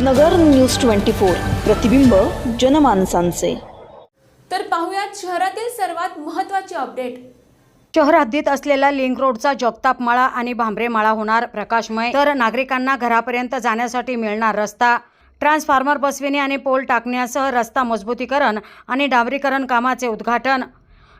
नगर news twenty four. प्रतिबिंब जनमानसांचे. तर पाहुयात शहरातील सर्वात महत्त्वाचे अपडेट. शहर हद्दीत असलेला लिंक रोडचा जगताप माळा आणि भांबरे माळा होणार प्रकाशमय. तर नागरिकांना घरापर्यंत जाण्यासाठी मिळणार रस्ता. ट्रान्सफॉर्मर बसविणे आणि पोल टाकण्यासह रस्ता मजबूतीकरण आणि डांबरीकरण कामाचे उद्घाटन.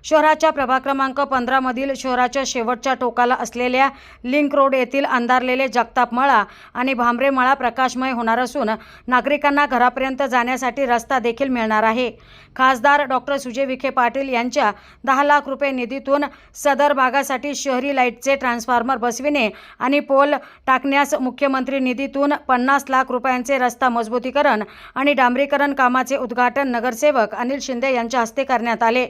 शहराच्या प्रभाग क्रमांक पंधरामधील शहराच्या शेवटच्या टोकाला असलेल्या लिंक रोड येथील अंधारलेले जगताप मळा आणि भांबरे मळा प्रकाशमय होणार असून नागरिकांना घरापर्यंत जाण्यासाठी रस्ता देखील मिळणार आहे. खासदार डॉक्टर सुजय विखे पाटील यांच्या दहा लाख रुपये निधीतून सदर भागासाठी शहरी लाईटचे ट्रान्सफॉर्मर बसविणे आणि पोल टाकण्यास मुख्यमंत्री निधीतून पन्नास लाख रुपयांचे रस्ता मजबूतीकरण आणि डांबरीकरण कामाचे उद्घाटन नगरसेवक अनिल शिंदे यांच्या हस्ते करण्यात आले.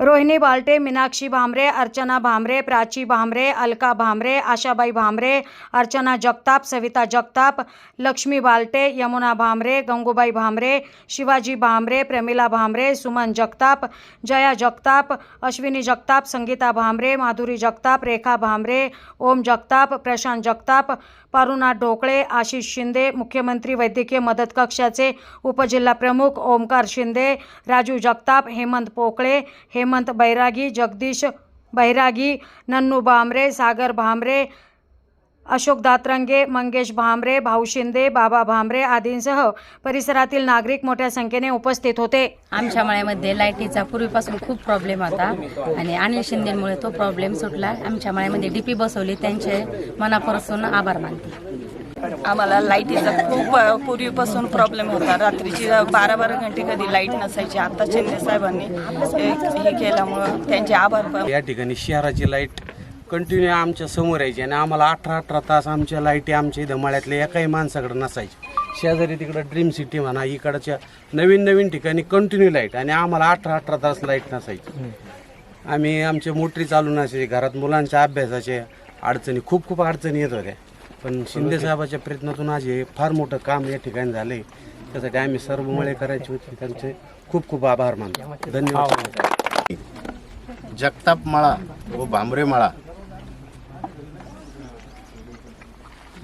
रोहिणी बालटे मीनाक्षी भांबरे अर्चना भांबरे प्राची भांबरे अलका भांबरे आशाबाई भांबरे अर्चना जगताप सविता जगताप लक्ष्मी बालटे यमुना भांबरे गंगूबाई भांबरे शिवाजी भांबरे प्रमिला भांबरे सुमन जगताप जया जगताप अश्विनी जगताप संगीता भांबरे माधुरी जगताप रेखा भांबरे ओम जगताप प्रशांत जगताप पारुनाथ ढोकळे आशिष शिंदे मुख्यमंत्री वैद्यकीय मदत कक्षाचे उपजिल्हा प्रमुख ओमकार शिंदे राजू जगताप हेमंत पोकळे हेमंत बैरागी जगदीश बैरागी नन्नू भांबरे सागर भांबरे अशोक दातरंगे मंगेश भांबरे भाऊ शिंदे बाबा भामरे आदींसह परिसरातील नागरिक मोठ्या संख्येने उपस्थित होते. आमच्या मळ्यामध्ये लाईटीचा पूर्वीपासून खूप प्रॉब्लेम होता आणि अनिल शिंदेमुळे तो प्रॉब्लेम सुटला. आमच्या मळ्यामध्ये डीपी बसवली त्यांचे मनापासून आभार मानते. आम्हाला लाईटीचा खूप पूर्वीपासून प्रॉब्लेम होता. रात्रीची बारा बारा घंटे कधी लाइट नसायची. आता शिंदे साहेबांनी हे केल्यामुळं त्यांचे आभार पण या ठिकाणी शहराची लाइट कंटिन्यू आमच्यासमोर यायची आणि आम्हाला अठरा अठरा तास आमच्या लाईटी आमच्या इथं मळ्यातल्या एकाही माणसाकडे नसायची. शेजारी तिकडं ड्रीम सिटी म्हणा इकडच्या नवीन नवीन ठिकाणी कंटिन्यू लाइट आणि आम्हाला अठरा अठरा तास लाइट नसायची. आम्ही आमच्या मोटरी चालू नसायची घरात मुलांच्या अभ्यासाचे अडचणी खूप खूप अडचणी येत होत्या. पण शिंदे साहेबाच्या प्रयत्नातून आज हे फार मोठं काम या ठिकाणी झालंय. त्यासाठी आम्ही सर्व मळे करायची होती. त्यांचे खूप खूप आभार मानतो. धन्यवाद. जगताप माळा व भांबरे माळा.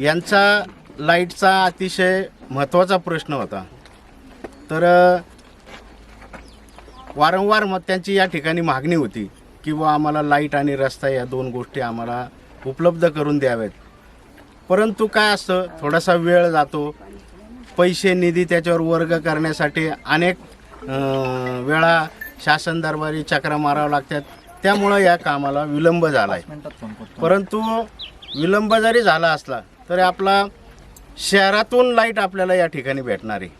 यांचा लाईटचा अतिशय महत्त्वाचा प्रश्न होता. तर वारंवार मग त्यांची या ठिकाणी मागणी होती की आम्हाला लाइट आणि रस्ता या दोन गोष्टी आम्हाला उपलब्ध करून द्याव्यात. परंतु काय असतं थोडासा वेळ जातो. पैसे निधी त्याच्यावर वर्ग करण्यासाठी अनेक वेळा शासन दरबारी चक्रा मारावं लागतात. त्यामुळं या कामाला विलंब झाला आहे परंतु विलंब जरी झाला असला तरी आपला शहरातून लाइट आपल्याला या ठिकाणी भेटणार. आहे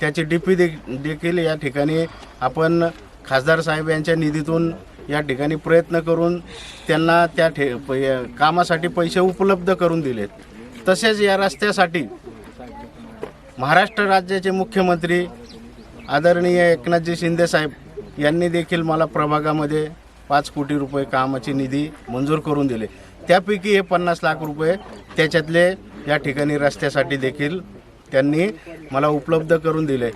त्याची डी पी देखील या ठिकाणी आपण खासदार साहेब यांच्या निधीतून या ठिकाणी प्रयत्न करून त्यांना त्या ठे कामासाठी पैसे उपलब्ध करून दिलेत. तसेच या रस्त्यासाठी महाराष्ट्र राज्याचे मुख्यमंत्री आदरणीय एकनाथजी शिंदे साहेब यांनी देखील मला प्रभागामध्ये पाच कोटी रुपये कामाची निधी मंजूर करून दिले. त्यापैकी हे पन्नास लाख रुपये त्याच्यातले या ठिकाणी रस्त्यासाठी देखील त्यांनी मला उपलब्ध करून दिले.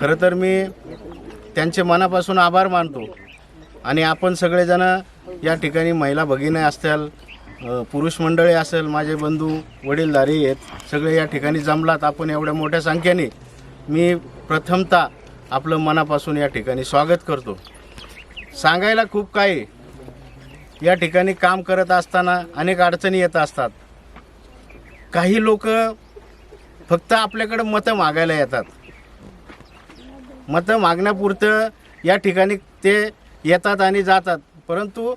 खरं तर मी त्यांचे मनापासून आभार मानतो. आणि आपण सगळेजण या ठिकाणी महिला भगिनी असतील पुरुष मंडळी असेल माझे बंधू वडीलधारी आहेत सगळे या ठिकाणी जमलात आपण एवढ्या मोठ्या संख्येने. मी प्रथमतः आपलं मनापासून या ठिकाणी स्वागत करतो. सांगायला खूप काही. या ठिकाणी काम करत असताना अनेक अडचणी येत असतात. काही लोक फक्त आपल्याकडं मतं मागायला येतात. मतं मागण्यापुरतं या ठिकाणी ते येतात आणि जातात. परंतु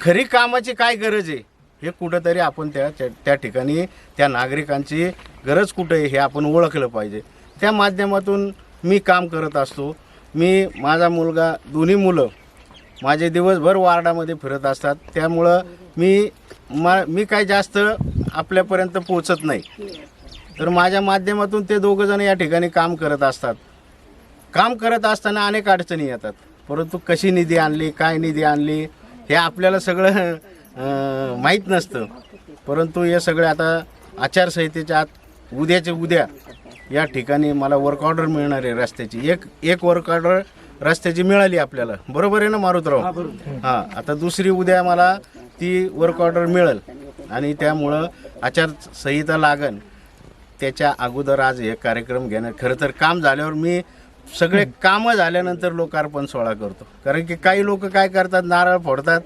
खरी कामाची काय गरज आहे? हे कुठंतरी आपण त्या त्या- त्या ठिकाणी त्या नागरिकांची गरज कुठं आहे हे आपण ओळखलं पाहिजे. त्या माध्यमातून मी काम करत असतो. मी माझा मुलगा दोन्ही मुलं माझे दिवसभर वार्डामध्ये फिरत असतात. त्यामुळं मी मा मी काय जास्त आपल्यापर्यंत पोचत नाही. तर माझ्या माध्यमातून ते दोघंजण या ठिकाणी काम करत असतात. काम करत असताना अनेक अडचणी येतात. परंतु कशी निधी आणली काय निधी आणली हे आपल्याला सगळं माहीत नसतं. परंतु हे सगळे आता आचारसंहितेच्या आत उद्याचे उद्या या ठिकाणी मला वर्क ऑर्डर मिळणार आहे रस्त्याची. एक एक वर्क ऑर्डर रस्त्याची मिळाली आपल्याला. बरोबर आहे ना मारुतराव? हां आता दुसरी उद्या मला ती वर्क ऑर्डर मिळेल. आणि त्यामुळं आचारसंहिता लागन. त्याच्या अगोदर आज हे कार्यक्रम घेणं खरं तर काम झाल्यावर मी सगळे कामं झाल्यानंतर लोकार्पण सोहळा करतो. कारण की काही लोक काय करतात नारळ फोडतात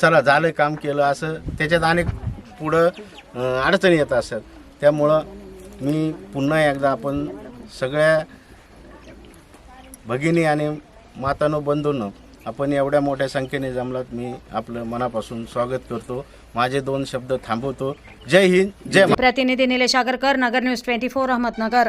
चला झालं काम केलं असं त्याच्यात अनेक पुढं अडचणी येत असतात. त्यामुळं मी पुन्हा एकदा आपण सगळ्या भगिनी आणि मातानो बंधूंनो आपण एवढ्या मोठ्या संख्येने जमलात मी आपलं मनापासून स्वागत करतो. माझे दोन शब्द थांबवतो. जय हिंद जय प्रतिनिधी Nilesh Agarkar Nagar news twenty four Ahmednagar.